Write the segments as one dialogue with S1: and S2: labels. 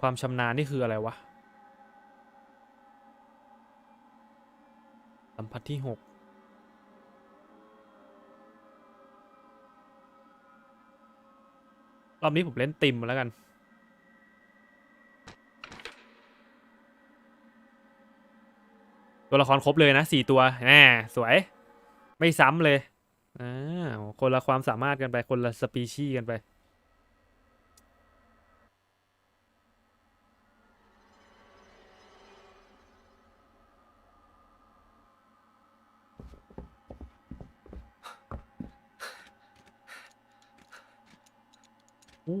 S1: ความชำนาญนี่คืออะไรวะ สัมผัสที่หกรอบนี้ผมเล่นติมมาแล้วกัน ตัวละครครบเลยนะสี่ตัวแหมสวย ไม่ซ้ำเลยอ่าคนละความสามารถกันไป คนละสปีชีส์กันไป ทำ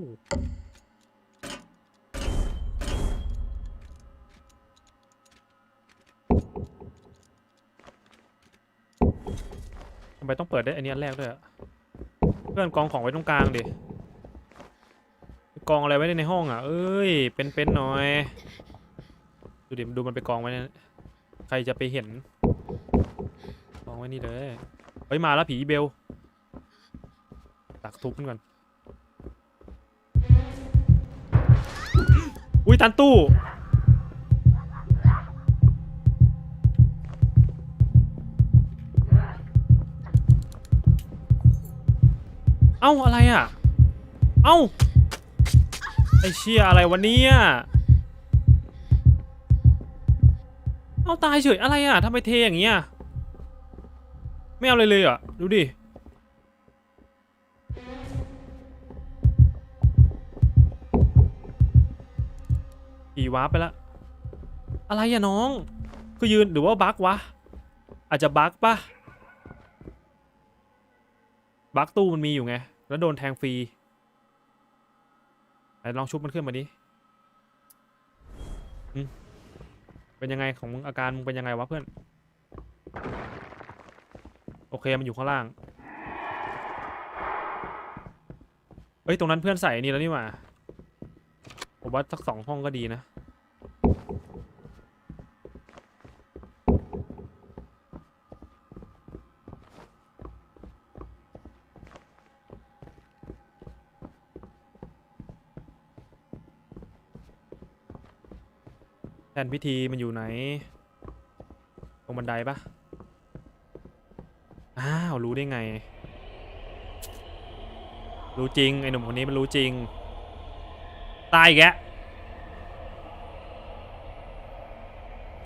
S1: ไมต้องเปิดได้อันนี้อันแรกด้วยอะเพื่อนกองของไว้ตรงกลางดิ กองอะไรไว้ในห้องอะ เอ้ย เป็นๆหน่อย ดูดิดูมันไปกองไว้เนี่ยใครจะไปเห็น กองไว้นี่เลย เฮ้ย มาแล้วผีอีเบล ตักทุบมันก่อน ตันตู้ เอ้าอะไรอะ เอ้า ไอเชี่ยอะไรวะเนี่ยเอ้าตายเฉยอะไรอะทำไมเทอย่างเงี้ย ไม่เอาเลยเลยอะ ดูดิ อีวาร์ปไปละอะไรอะน้อง คือยืนหรือว่าบั๊กวะ อาจจะบั๊กปะบั๊กตู้มันมีอยู่ไง แล้วโดนแทงฟรีไหนลองชุบมันขึ้นมาดิเป็นยังไงของมึงอาการมึงเป็นยังไงวะเพื่อน โอเคมันอยู่ข้างล่าง เอ้ยตรงนั้นเพื่อนใส่อันนี่แล้วนี่หว่าผมว่าสักสองห้องก็ดีนะ แทนพิธีมันอยู่ไหน ตรงบันไดปะอ้าว รู้ได้ไง รู้จริง ไอ้หนุ่มคนนี้มันรู้จริง ตายแก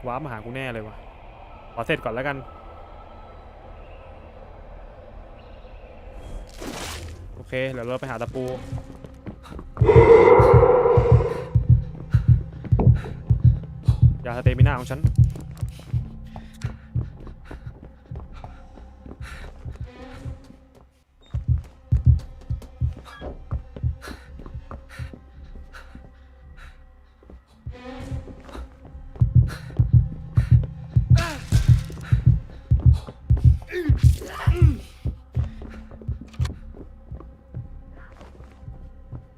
S1: ว้ามาหากูแน่เลยวะขอเสร็จก่อนแล้วกัน โอเค เดี๋ยวเราไปหาตะปู ยาสเตมิน่าของฉัน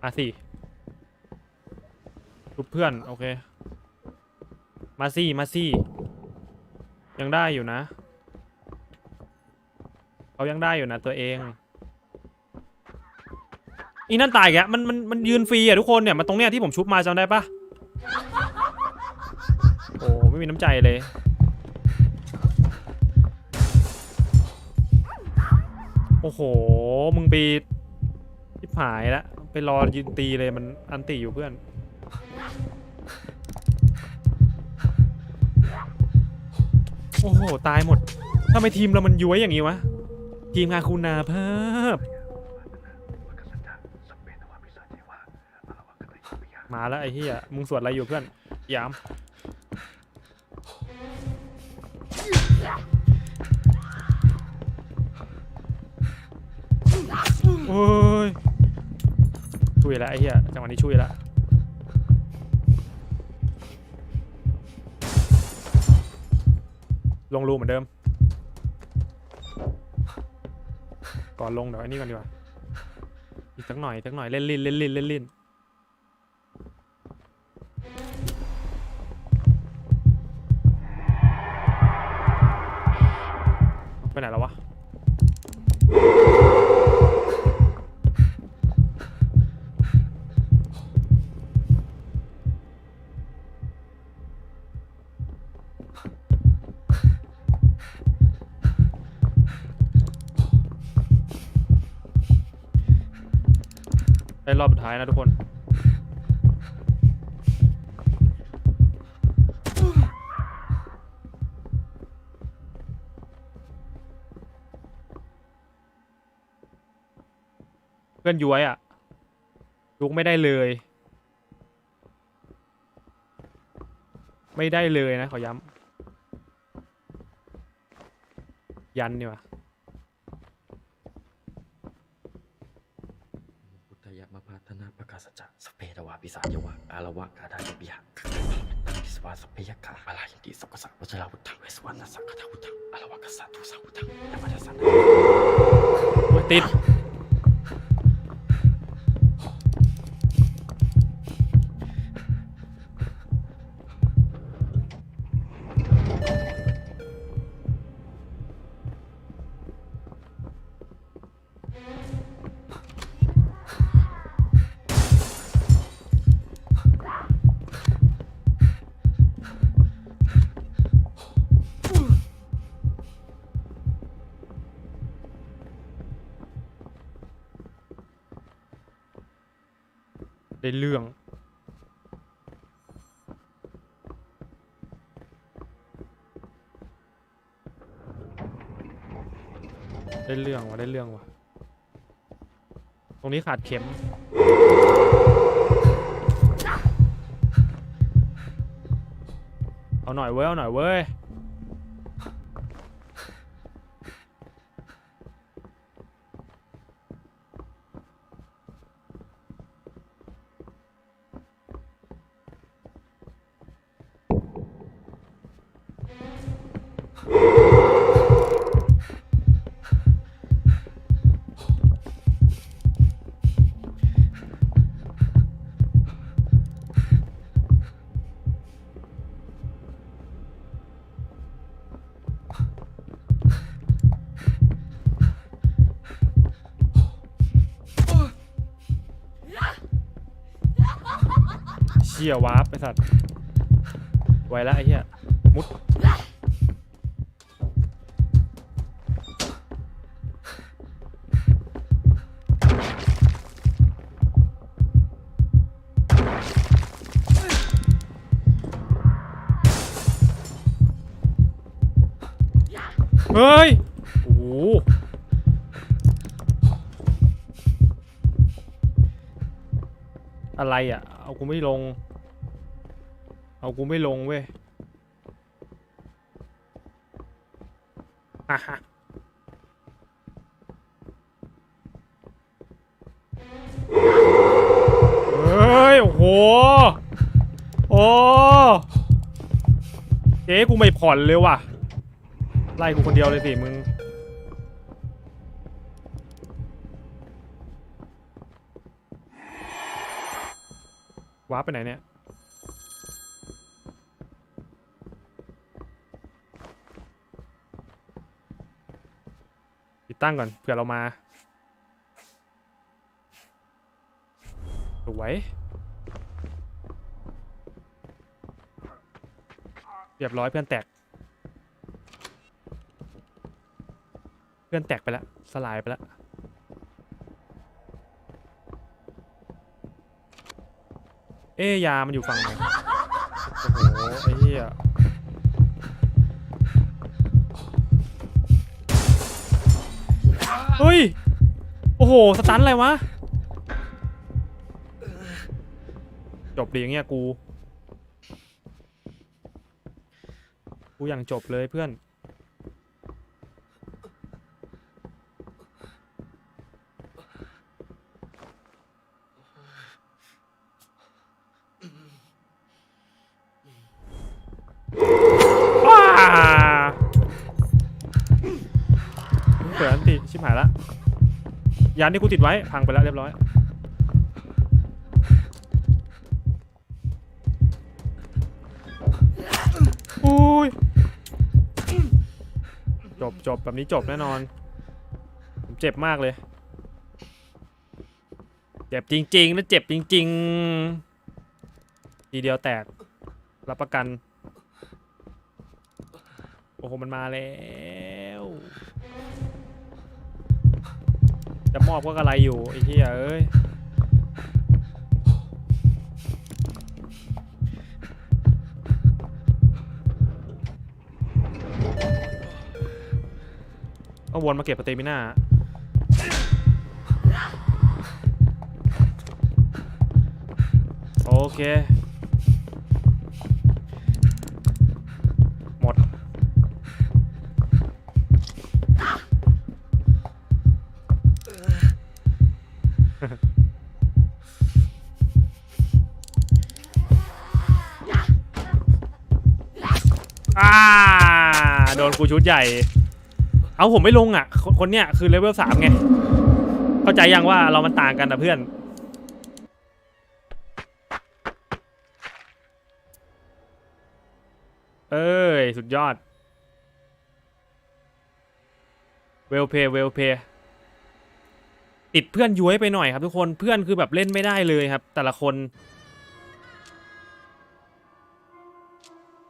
S1: มาสิทุบเพื่อน โอเค มาซี่มาซี่ยังได้อยู่นะ เขายังได้อยู่นะตัวเอง อีนั่นตายแกมันมันมันยืนฟรีอะทุกคนเนี่ยมันตรงเนี้ยที่ผมชุบมาจำได้ปะโอ้ไม่มีน้ำใจเลย โอ้โห มึงไปทิบหายแล้วไปรอยืนตีเลยมันอันตีอยู่เพื่อน โอ้โห ตายหมดทำไมทีมเรามันย้วยอย่างนี้วะ ทีมงานคุณาภาพ มาแล้วไอ้เหี้ยมึงสวดอะไรอยู่เพื่อนยามโอ้ยช่วยแล้วไอ้เหี้ยจังหวะนี้ช่วยแล้ว ลงรูเหมือนเดิม ก่อนลงเดี๋ยวอันนี้ก่อนดีกว่า อีกสักหน่อยสักหน่อยเล่นลิ้นเล่นลิ้นเล่นลิ้นไปไหนแล้ววะ ได้รอบสุดท้ายนะทุกคน เพื่อนย้วยอะลุกไม่ได้เลย ไม่ได้เลยนะขอย้ำยันนี่วะ
S2: พุทธยมพาธนาสัจจักสเพทวาปิสายวะอารวะกาดาจปิยะตังกิสวาสเพยกะอาลายันติสกสังวจราวุฒังเวสวรรณสังฆทาวุฒังอารวะกัสสะทุสังวุฒังยมทัสสะ
S1: โอ้ยติด ได้เรื่อง ได้เรื่องวะได้เรื่องวะตรงนี้ขาดเข็ม เอาหน่อยเว้ย เอาหน่อยเว้ย ชี่ยวาร์ปไปสัตว์ไวแล้วไอ้เหี้ยมุดเฮ้ย โอ้โหอะไรอะ เอากูไม่ลง เอากูไม่ลงเว้ยฮ่าฮ่าเฮ้ย โอ้โห โอ้เจ๊กูไม่ผ่อนเลยว่ะ ไล่กูคนเดียวเลยสิมึงว้าไปไหนเนี่ย ตั้งก่อนเผื่อเรามา สวย เรียบร้อยเพื่อนแตก เพื่อนแตกไปแล้วสลายไปแล้วเอ๊ะยามันอยู่ฝั่งไหนโอ้โหไอ้เหี้ย เฮ้ย โอ้โห สตันอะไรวะ จบดีอย่างเงี้ยกู กูอย่างจบเลยเพื่อน หายละยานที่กูติดไว้พังไปแล้วเรียบร้อย อุ้ย จบจบแบบนี้จบแน่นอน ผมเจ็บมากเลย เจ็บจริงๆนะเจ็บจริง ๆ ทีเดียวแตก รับประกัน โอ้โห มันมาแล้ว จะมอบก็อะไรอยู่ไอ้ที่เอ้ยเอาวนมาเก็บปเตมิน่าโอเค กูชุดใหญ่ เอาผมไม่ลงอะ คนเนี้ยคือเลเวลสามไง เข้าใจยังว่าเรามันต่างกันนะเพื่อน เอ้ย สุดยอด เวลเพย์เวลเพย์ติดเพื่อนย้วยไปหน่อยครับทุกคนเพื่อนคือแบบเล่นไม่ได้เลยครับ แต่ละคน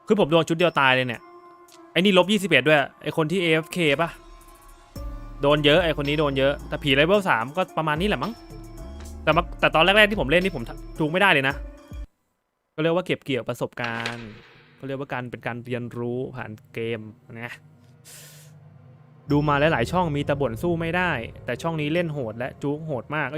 S1: คือผมโดนชุดเดียวตายเลยเนี่ย ไอ้นี่ลบ21ด้วย ไอ้คนที่ AFK ป่ะ โดนเยอะไอ้คนนี้โดนเยอะ แต่ผีเลเวล3ก็ประมาณนี้แหละมั้ง แต่มาแต่ตอนแรกๆที่ผมเล่นนี่ผมจูงไม่ได้เลยนะ ก็เรียกว่าเก็บเกี่ยวประสบการณ์ ก็เรียกว่าการเป็นการเรียนรู้ผ่านเกมนะดูมาหลายๆช่องมีต่บ่นสู้ไม่ได้ แต่ช่องนี้เล่นโหดและจูงโหดมาก